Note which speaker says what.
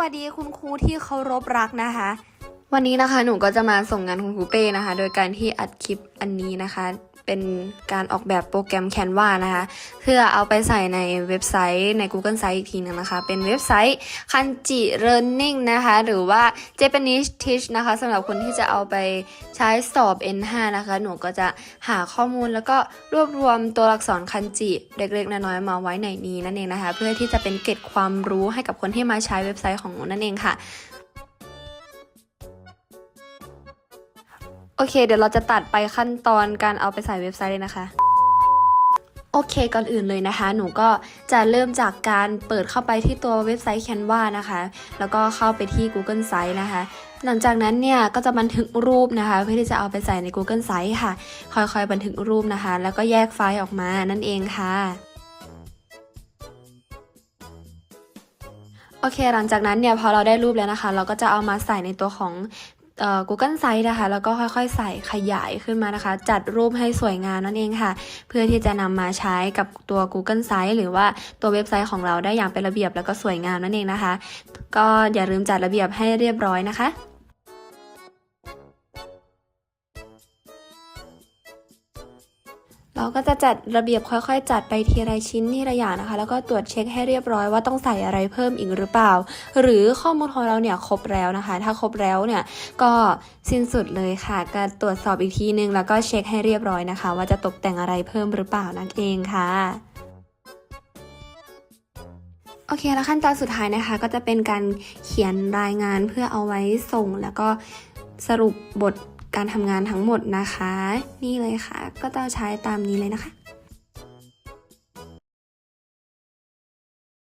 Speaker 1: วัสดีคุณครูที่เคารพรักนะคะ วันนี้นะคะหนูก็จะมาส่งงานคุณครูเป้นะคะ โดยการที่อัดคลิปอันนี้นะคะ เป็นการออกแบบโปรแกรม Canva นะคะ เพื่อเอาไปใส่ในเว็บไซต์ใน Google Site อีกทีหนึงนะคะ เป็นเว็บไซต์ Kanji Learning นะคะ หรือว่า Japanese Teach นะคะสำหรับคนที่จะเอาไปใช้สอบ N5 นะคะ หนูก็จะหาข้อมูลแล้วก็รวบรวมตัวอักษรคันจิเล็กๆ น้อยๆ มาไว้ในนี้นั่นเองนะคะ เพื่อที่จะเป็นเกร็ดความรู้ให้กับคนที่มาใช้เว็บไซต์ของหนูนั่นเองค่ะ โอเค เดี๋ยวเราจะตัดไปขั้นตอนการเอาไปใส่เว็บไซต์เลยนะคะ โอเค ก่อนอื่นเลยนะคะ หนูก็จะเริ่มจากการเปิดเข้าไปที่ตัวเว็บไซต์ Canva นะคะ แล้วก็เข้าไปที่ Google Site นะคะ หลังจากนั้นเนี่ยก็จะบันทึกรูปนะคะ เพื่อที่จะเอาไปใส่ใน Google Site ค่ะ ค่อยๆ บันทึกรูปนะคะ แล้วก็แยกไฟล์ออกมานั่นเองค่ะโอเค หลังจากนั้นเนี่ยพอเราได้รูปแล้วนะคะ เราก็จะเอามาใส่ในตัวของ Google Site นะคะ แล้วก็ค่อยๆ ใส่ขยายขึ้นมานะคะ จัดรูปให้สวยงามนั่นเองค่ะ เพื่อที่จะนำมาใช้กับตัว Google Site หรือว่าตัวเว็บไซต์ของเราได้อย่างเป็นระเบียบแล้วก็สวยงามนั่นเองนะคะ ก็อย่าลืมจัดระเบียบให้เรียบร้อยนะคะ เราก็จะจัดระเบียบค่อยๆ จัดไปทีละชิ้นทีละอย่างนะคะ แล้วก็ตรวจเช็คให้เรียบร้อยว่าต้องใส่อะไรเพิ่มอีกหรือเปล่า หรือข้อมูลของเราเนี่ยครบแล้วนะคะ ถ้าครบแล้วเนี่ยก็สิ้นสุดเลยค่ะก็ตรวจสอบอีกทีนึงแล้วก็เช็คให้เรียบร้อยนะคะ ว่าจะตกแต่งอะไรเพิ่มหรือเปล่านั่นเองค่ะโอเค แล้วขั้นตอนสุดท้ายนะคะ ก็จะเป็นการเขียนรายงานเพื่อเอาไว้ส่ง แล้วก็สรุปบท การทำงานทั้งหมดนะคะ นี่เลยค่ะ ก็จะใช้ตามนี้เลยนะคะ